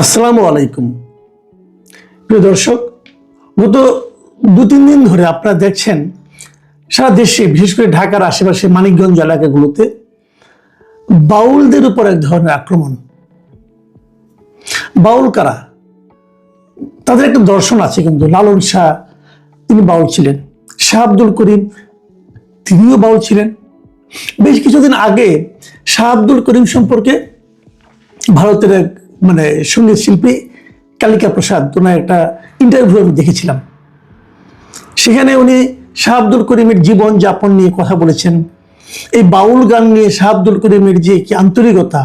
আসসালামু আলাইকুম। প্রিয় দর্শক, গত দু তিন দিন ধরে আপনারা দেখছেন সারা দেশে, বিশেষ করে ঢাকার আশেপাশে মানিকগঞ্জ এলাকাগুলোতে বাউলদের উপর এক ধরনের আক্রমণ। বাউল কারা? তাদের একটা দর্শন আছে কিন্তু, লালন শাহ তিনি বাউল ছিলেন, শাহ আব্দুল করিম তিনিও বাউল ছিলেন। বেশ কিছুদিন আগে শাহ আব্দুল করিম সম্পর্কে ভারতের এক মানে সংগীত শিল্পী কালিকা প্রসাদ, ওনার একটা ইন্টারভিউ আমি দেখেছিলাম। সেখানে উনি শাহ আব্দুল করিমের জীবন যাপন নিয়ে কথা বলেছেন। এই বাউল গান নিয়ে শাহ আব্দুল করিমের যে কি আন্তরিকতা,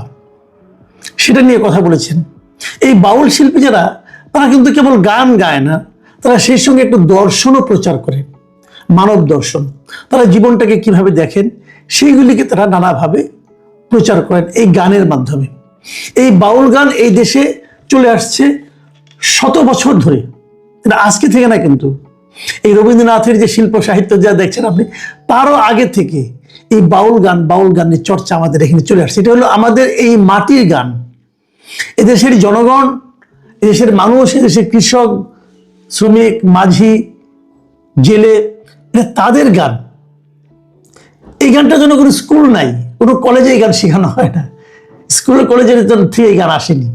সেটা নিয়ে কথা বলেছেন। এই বাউল শিল্পী যারা, তারা কিন্তু কেবল গান গায় না, তারা সেই সঙ্গে একটু দর্শনও প্রচার করে, মানব দর্শন। তারা জীবনটাকে কীভাবে দেখেন, সেইগুলিকে তারা নানাভাবে প্রচার করেন এই গানের মাধ্যমে। এই বাউল গান এই দেশে চলে আসছে শত বছর ধরে। এটা আজকে থেকে না কিন্তু। এই রবীন্দ্রনাথের যে শিল্প সাহিত্য যা দেখছেন আপনি, তারও আগে থেকে এই বাউল গান, বাউল গানের চর্চা আমাদের এখানে চলে আসছে। এটা হলো আমাদের এই মাটির গান। এদেশের জনগণ, এদেশের মানুষ, এদেশের কৃষক, শ্রমিক, মাঝি, জেলে তাদের গান। এই গানটার জন্য কোনো স্কুল নাই, কোনো কলেজে এই গান শেখানো হয় না। স্কুল কলেজের জন্য থেকে এই গান আসেনি।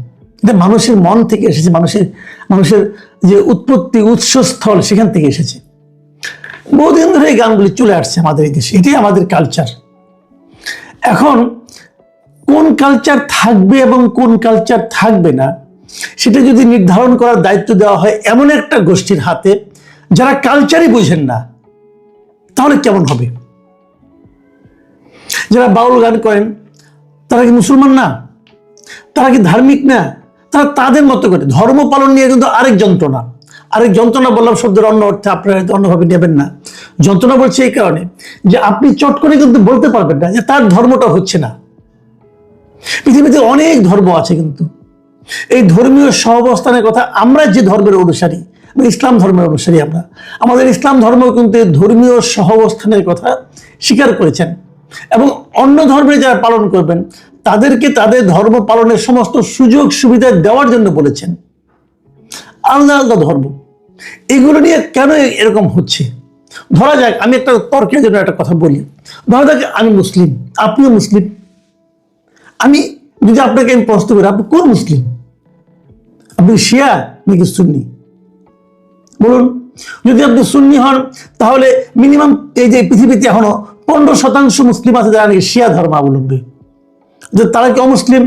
এটা মানুষের মন থেকে এসেছে, মানুষের মানুষের যে উৎপত্তি, উৎসস্থল সেখান থেকে এসেছে। বহুদিন ধরে এই গানগুলি চলে আসছে আমাদের এই দেশে। এটাই আমাদের কালচার এখন কোন কালচার থাকবে এবং কোন কালচার থাকবে না, সেটা যদি নির্ধারণ করার দায়িত্ব দেওয়া হয় এমন একটা গোষ্ঠীর হাতে, যারা কালচারই বুঝেন না, তাহলে কেমন হবে? যারা বাউল গান করেন তারা কি মুসলমান না? তারা কি ধার্মিক না? তারা তাদের মতো করে। ধর্ম পালন নিয়ে কিন্তু আরেক যন্ত্রণা। আরেক যন্ত্রণা বললাম শব্দের অন্য অর্থে আপনারা হয়তো অন্যভাবে নেবেন না। যন্ত্রণা বলছে এই কারণে যে আপনি চট করে কিন্তু বলতে পারবেন না যে তার ধর্মটা হচ্ছে না। পৃথিবীতে অনেক ধর্ম আছে কিন্তু। এই ধর্মীয় সহাবস্থানের কথা আমরা যে ধর্মের অনুসারী ইসলাম ধর্মের অনুসারী আমরা। আমাদের ইসলাম ধর্ম কিন্তু এই ধর্মীয় সহাবস্থানের কথা স্বীকার করেছেন। এবং অন্য ধর্মে যারা পালন করবেন তাদেরকে তাদের ধর্ম পালনের সমস্ত সুযোগ সুবিধা দেওয়ার জন্য বলেছেন। আলাদা আলাদা ধর্ম। এগুলো নিয়ে কেন এরকম হচ্ছে? ধরা যাক, আমি একটা তর্কের জন্য একটা কথা বলি। ধরা যাক, আমি মুসলিম। আপনিও মুসলিম। আমি যদি আপনাকে আমি প্রশ্ন করি, আপনি কোন মুসলিম? আপনি শিয়া নাকি সুন্নি? বলুন। যদি আপনি সুন্নি হন, তাহলে মিনিমাম এই যে পৃথিবীতে এখনও পনেরো শতাংশ মুসলিম আছে যারা নাকি শিয়া ধর্মাবলম্বী। যে তারা কি অমুসলিম?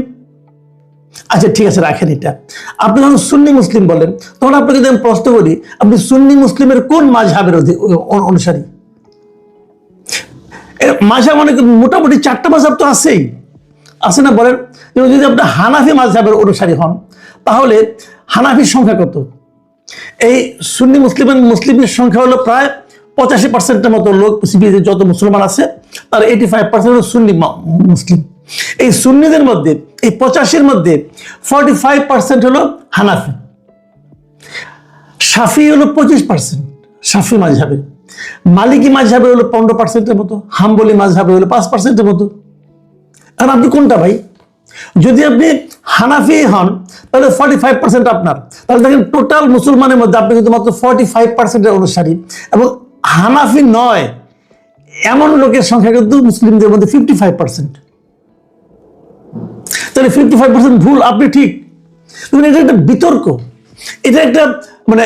আচ্ছা ঠিক আছে, রাখেন এটা। আপনি যখন সুন্নি মুসলিম বলেন, তখন আপনাকে যদি আমি প্রশ্ন করি, আপনি সুন্নি মুসলিমের কোন মাঝহাবের অনুসারী? মাঝহাব মানে কি মোটামুটি চারটা মাঝহাব তো আছেই। আছে না বলেন? যদি আপনি হানাফি মাঝহাবের অনুসারী হন, তাহলে হানাফির সংখ্যা কত? এই সুন্নি মুসলিমের মুসলিমের সংখ্যা হলো প্রায় পঁচাশি পার্সেন্টের মতো লোক পৃথিবীতে যত মুসলমান আছে, তার এইটি ফাইভ পার্সেন্ট হলো সুন্নি মুসলিম। এই সুন্নিদের মধ্যে, এই পঁচাশির মধ্যে ফর্টি ফাইভ পার্সেন্ট হলো হানাফি। সাফি হলো পঁচিশ পার্সেন্ট সাফি মাঝহাবে মালিকি মাঝহাবে হলো পনেরো পার্সেন্টের মতো, হাম্বলি মাঝহাবে হলো পাঁচ পার্সেন্টের মতো। আর আপনি কোনটা ভাই? যদি আপনি হানাফি হন, তাহলে ফর্টি ফাইভ পার্সেন্ট আপনার। তাহলে দেখেন টোটাল মুসলমানের মধ্যে আপনি কিন্তু মাত্র ফর্টি ফাইভ পার্সেন্টের অনুসারী, এবং হানাফি নয়, এমন লোকের সংখ্যা কিন্তু মুসলিমদের মধ্যে ফিফটি ফাইভ পার্সেন্ট তাহলে ফিফটি ফাইভ পার্সেন্ট ভুল, আপনি ঠিক। এটা একটা বিতর্ক। এটা একটা মানে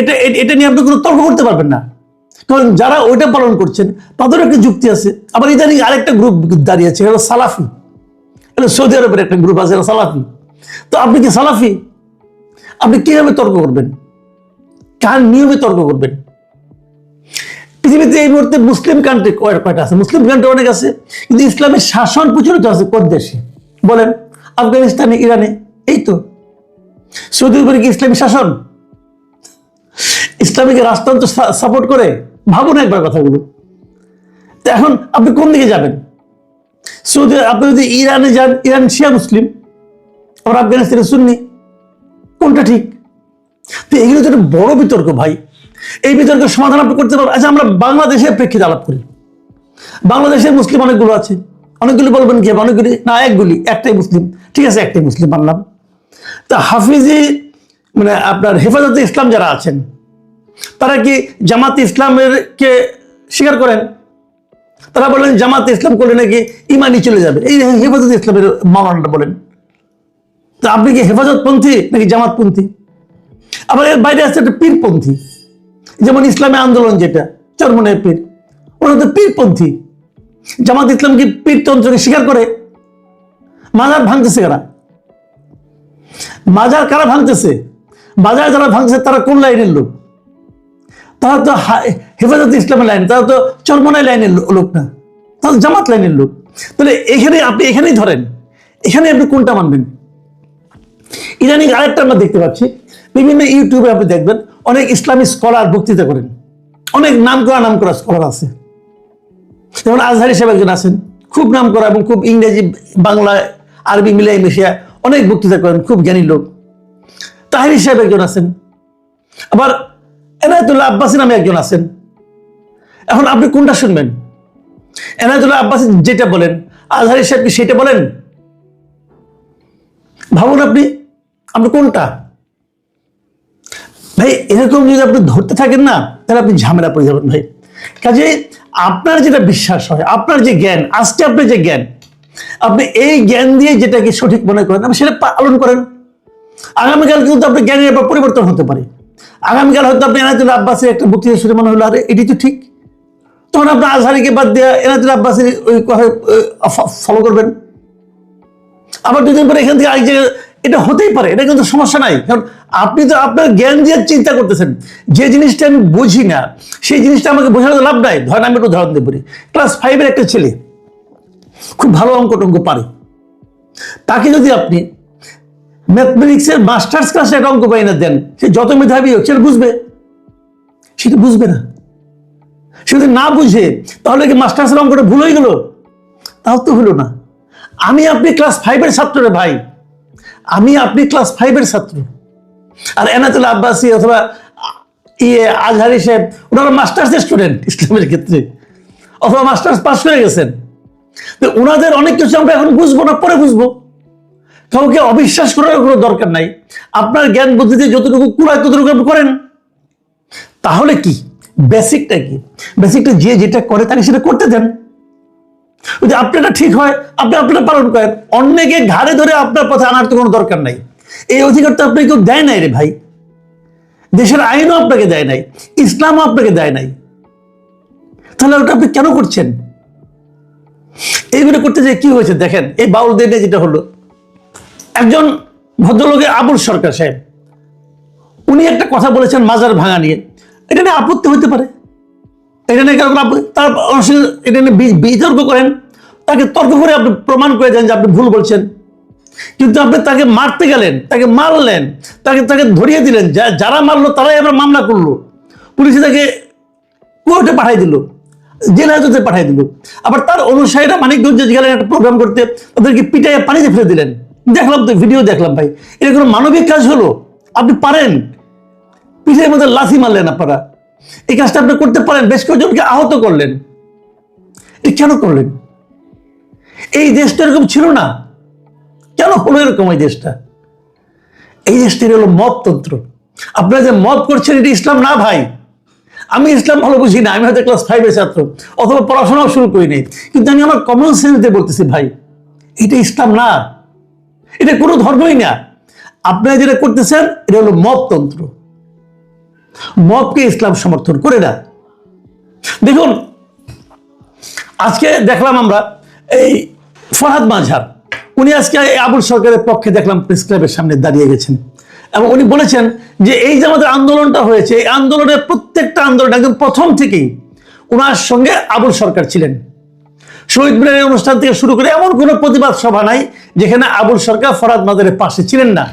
এটা এটা নিয়ে আপনি কোনো তর্ক করতে পারবেন না। কারণ যারা ওইটা পালন করছেন, তাদেরও একটা যুক্তি আছে। আবার ইদানিং আরেকটা গ্রুপ দাঁড়িয়ে আছে হলো সালাফি। এটা সৌদি আরবের একটা গ্রুপ আছে সালাফি। তো আপনি কি সালাফি? আপনি কীভাবে তর্ক করবেন? কার নিয়মে তর্ক করবেন? পৃথিবীতে এই মুহূর্তে মুসলিম কান্ট্রি কয়টা আছে? মুসলিম কান্ট্রি অনেক আছে, কিন্তু ইসলামের শাসন প্রচলিত আছে কোন দেশে? বলেন। আফগানিস্তানে, ইরানে, এই তো। সৌদি আরবের কি ইসলামী শাসন? ইসলামিক রাজতন্ত্র সাপোর্ট করে? ভাবুন একবার কথাগুলো। তো এখন আপনি কোন দিকে যাবেন? সৌদি আপনি যদি ইরানে যান, ইরান শিয়া মুসলিম, আবার আফগানিস্তানে সুন্নি, কোনটা ঠিক? তো এগুলো তো একটা বড় বিতর্ক ভাই। এই বিতর্কের সমাধান আপনি করতে পারবেন। আচ্ছা আমরা বাংলাদেশের প্রেক্ষিতে আলাপ করি। বাংলাদেশের মুসলিম অনেকগুলো আছে। অনেকগুলি বলবেন কি? অনেকগুলি? না, একগুলি, একটাই মুসলিম। ঠিক আছে, একটাই মুসলিম, মানলাম। তা হাফিজি মানে আপনার হেফাজতে ইসলাম যারা আছেন, তারা কি জামাত ইসলামের কে স্বীকার করেন? তারা বলেন, জামাত ইসলাম করলে নাকি ইমানি চলে যাবে। এই হেফাজত ইসলামের মাওলানাটা বলেন। তা আপনি কি হেফাজতপন্থী নাকি জামাতপন্থী? আবার এর বাইরে আছে একটা পীরপন্থী। যেমন ইসলামী আন্দোলন যেটা চরমনের পীর। ওরা তো পীরপন্থী। জামাত ইসলাম কি পীরতন্ত্রকে স্বীকার করে? মাজার ভাঙতেছে কারা? মাজার কারা ভাঙতেছে? বাজার যারা ভাঙছে তারা কোন লাইনের লোক? তারা তো হেফাজত ইসলামের লাইন, তারা তো চরমনাই লাইনের লোক না। তারা জামাত লাইনের লোক। তাহলে এখানে আপনি এখানেই ধরেন, এখানে আপনি কোনটা মানবেন? ইদানিং আরেকটা আমরা দেখতে পাচ্ছি, বিভিন্ন ইউটিউবে আপনি দেখবেন, অনেক ইসলামী স্কলার বক্তৃতা করেন। অনেক নাম করা নাম করা স্কলার আছে। যেমন আজহারি সাহেব একজন আছেন, খুব নাম করা এবং খুব ইংরেজি, বাংলা, আরবি মিলাই মিশিয়া অনেক বক্তৃতা করেন, খুব জ্ঞানী লোক। তাহিরি সাহেব একজন আছেন। আবার এনায়তুল্লাহ আব্বাসী নামে একজন আছেন। এখন আপনি কোনটা শুনবেন? এনায়তুল্লাহ আব্বাসী যেটা বলেন, আজহারি সাহেব কি সেটা বলেন? ভাবুন আপনি আপনি কোনটা? ভাই, এরকম যদি আপনি ধরতে থাকেন না, তাহলে আপনি ঝামেলা পড়ে যাবেন ভাই। কাজে আপনার যেটা বিশ্বাস হয়, আপনার যে জ্ঞান, আজকে আপনার যে জ্ঞান, আপনি এই জ্ঞান দিয়ে যেটাকে সঠিক মনে করেন, আপনি সেটা পালন করেন। আগামীকাল কিন্তু আপনার জ্ঞানের ব্যাপার পরিবর্তন হতে পারে। আগামীকাল হয়তো আপনি এনায়তুল আব্বাসের একটা বক্তৃতা শুনে মনে হলো, আরে এটি তো ঠিক। তখন আপনার আজহারিকে বাদ দিয়ে এনায়তুল আব্বাসের ওই ফলো করবেন। আবার দুদিন পরে এখান থেকে আরেক জায়গায় এটা হতেই পারে, এটা কিন্তু সমস্যা নাই। কারণ আপনি তো আপনার জ্ঞান দিয়ে চিন্তা করতেছেন, যে জিনিসটা আমি বুঝি না, সেই জিনিসটা আমাকে বোঝানোর লাভ নাই। ধরেন আমি একটু উদাহরণ দিয়ে ক্লাস ফাইভের একটা ছেলে, খুব ভালো অঙ্ক টঙ্ক পারে। তাকে যদি আপনি ম্যাথমেটিক্সের মাস্টার্স ক্লাসে একটা অঙ্ক পাই না দেন, সে যত মেধাবী হোক সেটা বুঝবে। সেটা বুঝবে না। সে যদি না বুঝে, তাহলে কি মাস্টার্সের অঙ্কটা ভুল হয়ে গেল? তাও তো হলো না। আমি আপনি ক্লাস ফাইভের ছাত্র রে ভাই আমি আপনি ক্লাস ফাইভের ছাত্র। আর এনাতুল আব্বাসী অথবা ইয়ে আজহারি সাহেব, ওনারা মাস্টার্সের স্টুডেন্ট ইসলামের ক্ষেত্রে। অথবা মাস্টার্স পাস করে গেছেন। তো ওনাদের অনেক কিছু আমরা এখন বুঝব না, পরে বুঝব। কাউকে অবিশ্বাস করার কোনো দরকার নাই। আপনার জ্ঞান বুদ্ধিতে যতটুকু কুড়ায় ততটুকু আপনি করেন। তাহলে কি? বেসিকটা কি? বেসিকটা যে যেটা করে তাকে সেটা করতে দেন। যদি আপনারটা ঠিক হয়, আপনি আপনারা পালন করেন। অন্যকে ঘাড়ে ধরে আপনার পথে আনার তো কোনো দরকার নাই। এই অধিকার তো আপনাকে কেউ দেয় নাই রে ভাই। দেশের আইনও আপনাকে দেয় নাই, ইসলামও আপনাকে দেয় নাই। তাহলে ওটা আপনি কেন করছেন? এইগুলো করতে যে কি হয়েছে দেখেন, এই বাউল দিয়ে যেটা হলো। একজন ভদ্রলোকের আবুল সরকার সাহেব, উনি একটা কথা বলেছেন মাজার ভাঙা নিয়ে। এটা নিয়ে আপত্তি হতে পারে। এটা নিয়ে কারণ আপনি তার এটা নিয়ে বিতর্ক করেন, তাকে তর্ক করে আপনি প্রমাণ করে দেন যে আপনি ভুল বলছেন। কিন্তু আপনি তাকে মারতে গেলেন, তাকে মারলেন, তাকে তাকে ধরিয়ে দিলেন যারা মারলো তারাই আবার মামলা করল। পুলিশে তাকে কোর্টে পাঠাই দিল, জেল হাজতে পাঠাই দিল। আবার তার অনুসারীরা মানিকগঞ্জে গেলেন একটা প্রোগ্রাম করতে তাদেরকে পিটাইয়ে পানিতে ফেলে দিলেন। দেখলাম তো ভিডিও দেখলাম ভাই। এটা কোনো মানবিক কাজ হলো? আপনি পারেন। পিঠের মধ্যে লাথি মারলেন আপনারা। এই কাজটা আপনি করতে পারেন, বেশ কয়েকজনকে আহত করলেন। এটা কেন করলেন? এই দেশটা এরকম ছিল না। কেন হলো এরকম এই দেশটা? এই দেশটা হলো মততন্ত্র আপনারা যে মত করছেন, এটা ইসলাম না ভাই। আমি ইসলাম ভালো বুঝি না, আমি হয়তো ক্লাস ফাইভের ছাত্র, অথবা পড়াশোনাও শুরু করিনি কিন্তু আমি আমার কমন সেন্স দিয়ে বলতেছি, ভাই, এটা ইসলাম না। এটা কোনো ধর্মই না। আপনারা যেটা করতেছেন, এটা হলো মততন্ত্র মতকে ইসলাম সমর্থন করে না। দেখুন, আজকে দেখলাম আমরা এই ফরহাদ মাঝার উনি আজকে আবুল সরকারের পক্ষে দেখলাম প্রেস ক্লাবের সামনে দাঁড়িয়ে গেছেন এবং উনি বলেছেন যে এই যে আমাদের আন্দোলনটা হয়েছে, এই আন্দোলনের প্রত্যেকটা আন্দোলন একদম প্রথম থেকেই ওনার সঙ্গে আবুল সরকার ছিলেন। শহীদ মিনারের অনুষ্ঠান থেকে শুরু করে এমন কোনো প্রতিবাদ সভা নাই যেখানে আবুল সরকার ফরাদ মাদারের পাশে ছিলেন না।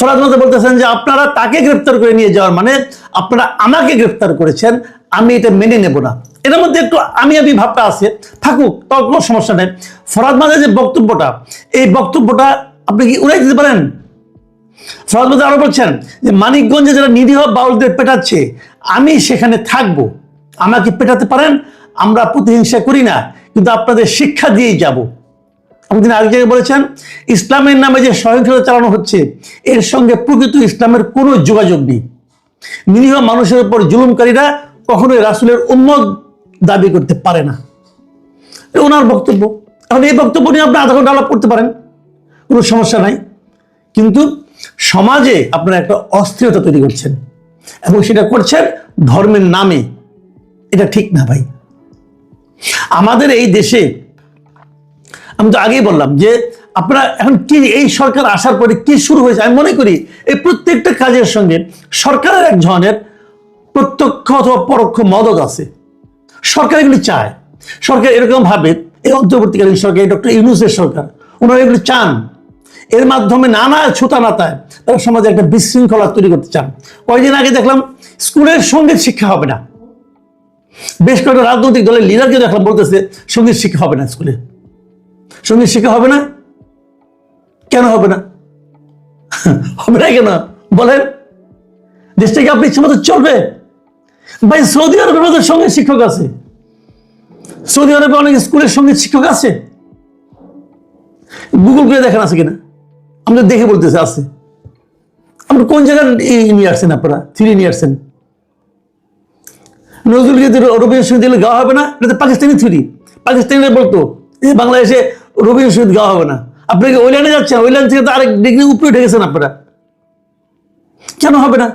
ফরাদ মাদার বলতেছেন যে আপনারা তাকে গ্রেপ্তার করে নিয়ে যাওয়ার মানে আপনারা আমাকে গ্রেপ্তার করেছেন, আমি এটা মেনে নেব না। এর মধ্যে একটু আমি আমি ভাবটা আছে। থাকুক তার কোনো সমস্যা নেই। ফরাদ মাদার যে বক্তব্যটা, এই বক্তব্যটা আপনি কি উড়াই দিতে পারেন? ফরাদ মাদার আরও বলছেন যে, মানিকগঞ্জে যারা নিরীহ বাউলদের পেটাচ্ছে, আমি সেখানে থাকব। আমাকে পেটাতে পারেন, আমরা প্রতিহিংসা করি না, কিন্তু আপনাদের শিক্ষা দিয়েই যাব। তিনি জায়গায় বলেছেন, ইসলামের নামে যে সহিংসতা চালানো হচ্ছে, এর সঙ্গে প্রকৃত ইসলামের কোনো যোগাযোগ নেই। নিরীহ মানুষের উপর জুলুমকারীরা কখনোই রাসুলের উম্মত দাবি করতে পারে না। ওনার বক্তব্য। এখন এই বক্তব্য নিয়ে আপনি আধা ঘণ্টা আলাপ করতে পারেন, কোনো সমস্যা নাই। কিন্তু সমাজে আপনারা একটা অস্থিরতা তৈরি করছেন এবং সেটা করছেন ধর্মের নামে। এটা ঠিক না ভাই। আমাদের এই দেশে আমি তো আগেই বললাম যে আপনারা এখন কি, এই সরকার আসার পরে কি শুরু হয়েছে? আমি মনে করি এই প্রত্যেকটা কাজের সঙ্গে সরকারের এক ধরনের প্রত্যক্ষ অথবা পরোক্ষ মদত আছে। সরকার এগুলি চায়। সরকার এরকম ভাবে, এই অন্তর্বর্তীকালীন সরকার ডক্টর ইউনুসের সরকার ওনারা এগুলি চান। এর মাধ্যমে নানা ছুতা নাতায় তারা সমাজে একটা বিশৃঙ্খলা তৈরি করতে চান। কয়েকদিন আগে দেখলাম স্কুলের সংগীত শিক্ষা হবে না। বেশ কয়েকটা রাজনৈতিক দলের লিডারকে দেখলাম বলতেছে, সংগীত শিক্ষা হবে না স্কুলে। সংগীত শিক্ষা হবে না? কেন হবে না? হবে না কেন? বলেন। দেশটাকে আপনি ইচ্ছে মতো চলবে। ভাই, সৌদি আরবের মধ্যে সংগীত শিক্ষক আছে। সৌদি আরবে অনেক স্কুলের সংগীত শিক্ষক আছে। গুগল করে দেখেন আছে কিনা? আমরা দেখে বলতেছে, আছে। আপনি কোন জায়গায় নিয়ে আসছেন আপনারা? থ্রি নিয়ে আসছেন। নজরুল গীতি রবীন্দ্রসঙ্গীত দিলে গাওয়া হবে না? এটা তো পাকিস্তানি থ্রি। পাকিস্তানিরা বলতো যে বাংলাদেশে রবীন্দ্রসঙ্গীত গাওয়া হবে না। আপনি কি ওই লাইনে যাচ্ছেন? ওই লাইন থেকে তো আরেক ডিগ্রি উপরে উঠে গেছেন আপনারা। কেন হবে না?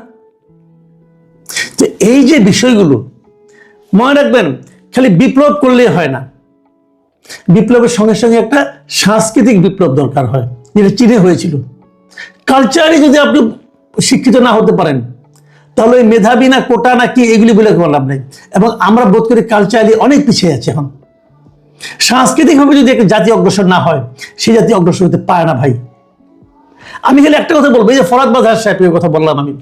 তো এই যে বিষয়গুলো, মনে রাখবেন, খালি বিপ্লব করলেই হয় না। বিপ্লবের সঙ্গে সঙ্গে একটা সাংস্কৃতিক বিপ্লব দরকার হয়, যেটা চীনে হয়েছিল। কালচারে যদি আপনি শিক্ষিত না হতে পারেন, তাহলে মেধাবী না কোটা না কি, এগুলি বলে কোনো লাভ নেই। এবং আমরা বোধ করি কালচারালি অনেক পিছিয়ে আছে এখন। সাংস্কৃতিকভাবে যদি একটা জাতি অগ্রসর না হয়, সেই জাতি অগ্রসর হতে পারে না ভাই। আমি খালি একটা কথা বলব, এই যে ফরাদ বাজার সাহেবের কথা বললাম আমি।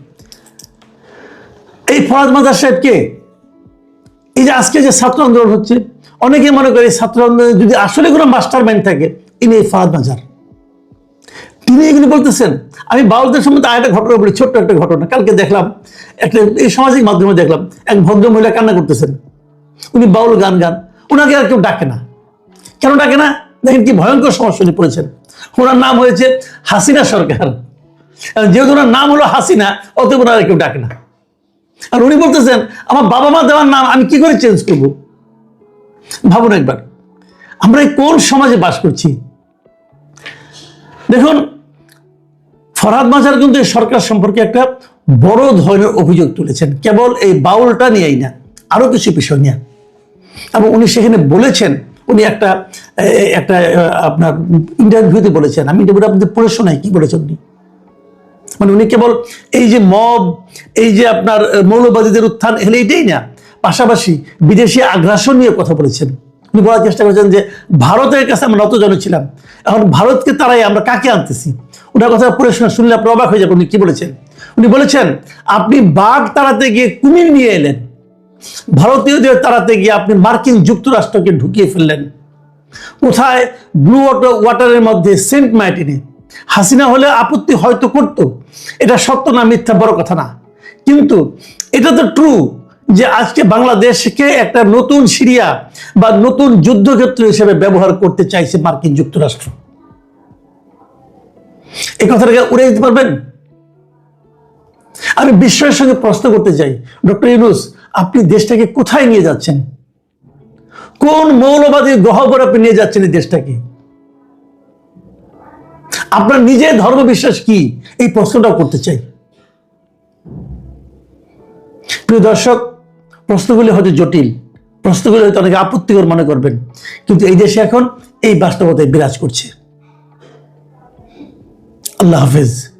এই ফরাদ মাজার সাহেবকে এই যে আজকে যে ছাত্র আন্দোলন হচ্ছে, অনেকে মনে করে ছাত্র আন্দোলনে যদি আসলে কোনো মাস্টার মাইন্ড থাকে, ইনি এই ফরাদ মাজার। তিনি এগুলি বলতেছেন, আমি বাউলদের সম্বন্ধে আরেকটা ঘটনা বলি, ছোট্ট একটা ঘটনা। কালকে দেখলাম, একটা এই সামাজিক মাধ্যমে দেখলাম, এক ভদ্র মহিলা কান্না করতেছেন। উনি বাউল গান গান ওনাকে আর কেউ ডাকে না। কেন ডাকে না? দেখেন কি ভয়ঙ্কর সমস্যা উনি পড়েছেন। ওনার নাম হয়েছে হাসিনা সরকার। যেহেতু ওনার নাম হলো হাসিনা, অতএব ওনারা কেউ ডাকে না। আর উনি বলতেছেন, আমার বাবা মা দেওয়ার নাম আমি কি করে চেঞ্জ করব? ভাবুন একবার, আমরা কোন সমাজে বাস করছি? দেখুন, ফরহাদ মাজার কিন্তু এই সরকার সম্পর্কে একটা বড় ধরনের অভিযোগ তুলেছেন। কেবল এই বাউলটা নিয়েই না, আরও কিছু বিষয় নিয়ে। এবং উনি সেখানে বলেছেন, উনি একটা একটা আপনার ইন্টারভিউতে বলেছেন। আমি ইন্টারভিউটা আপনাদের পড়ে শোনাই, কি বলেছেন উনি? মানে উনি কেবল এই যে মব, এই যে আপনার মৌলবাদীদের উত্থান এখানে এইটাই না, পাশাপাশি বিদেশি আগ্রাসন নিয়ে কথা বলেছেন। উনি বলার চেষ্টা করেছেন যে, ভারতের কাছে আমরা নতজন ছিলাম, এখন ভারতকে তারাই আমরা কাকে আনতেছি? ওনার কথা পড়ে শোনা শুনলে আপনি অবাক হয়ে যাবেন উনি কি বলেছেন। উনি বলেছেন, আপনি বাঘ তাড়াতে গিয়ে কুমির নিয়ে এলেন। ভারতীয়দের তাড়াতে গিয়ে আপনি মার্কিন যুক্তরাষ্ট্রকে ঢুকিয়ে ফেললেন। কোথায়? ব্লু ওয়াটার, ওয়াটারের মধ্যে সেন্ট মাইটিনে হাসিনা হলে আপত্তি হয়তো করত। এটা সত্য না, মিথ্যা বড় কথা না। কিন্তু এটা তো ট্রু যে আজকে বাংলাদেশকে একটা নতুন সিরিয়া বা নতুন যুদ্ধক্ষেত্র হিসেবে ব্যবহার করতে চাইছে মার্কিন যুক্তরাষ্ট্র। এই কথাটাকে উড়ে দিতে পারবেন? আমি বিশ্বের সঙ্গে প্রশ্ন করতে চাই। ডক্টর ইউনুস আপনি দেশটাকে কোথায় নিয়ে যাচ্ছেন? কোন মৌলবাদী গহ্বর আপনি নিয়ে যাচ্ছেন এই দেশটাকে? আপনার নিজের ধর্ম বিশ্বাস কি? এই প্রশ্নটাও করতে চাই। প্রিয় দর্শক, প্রশ্নগুলি হয়তো জটিল। প্রশ্নগুলি হয়তো অনেকে আপত্তিকর মনে করবেন। কিন্তু এই দেশে এখন এই বাস্তবতায় বিরাজ করছে। আল্লাহ হাফেজ।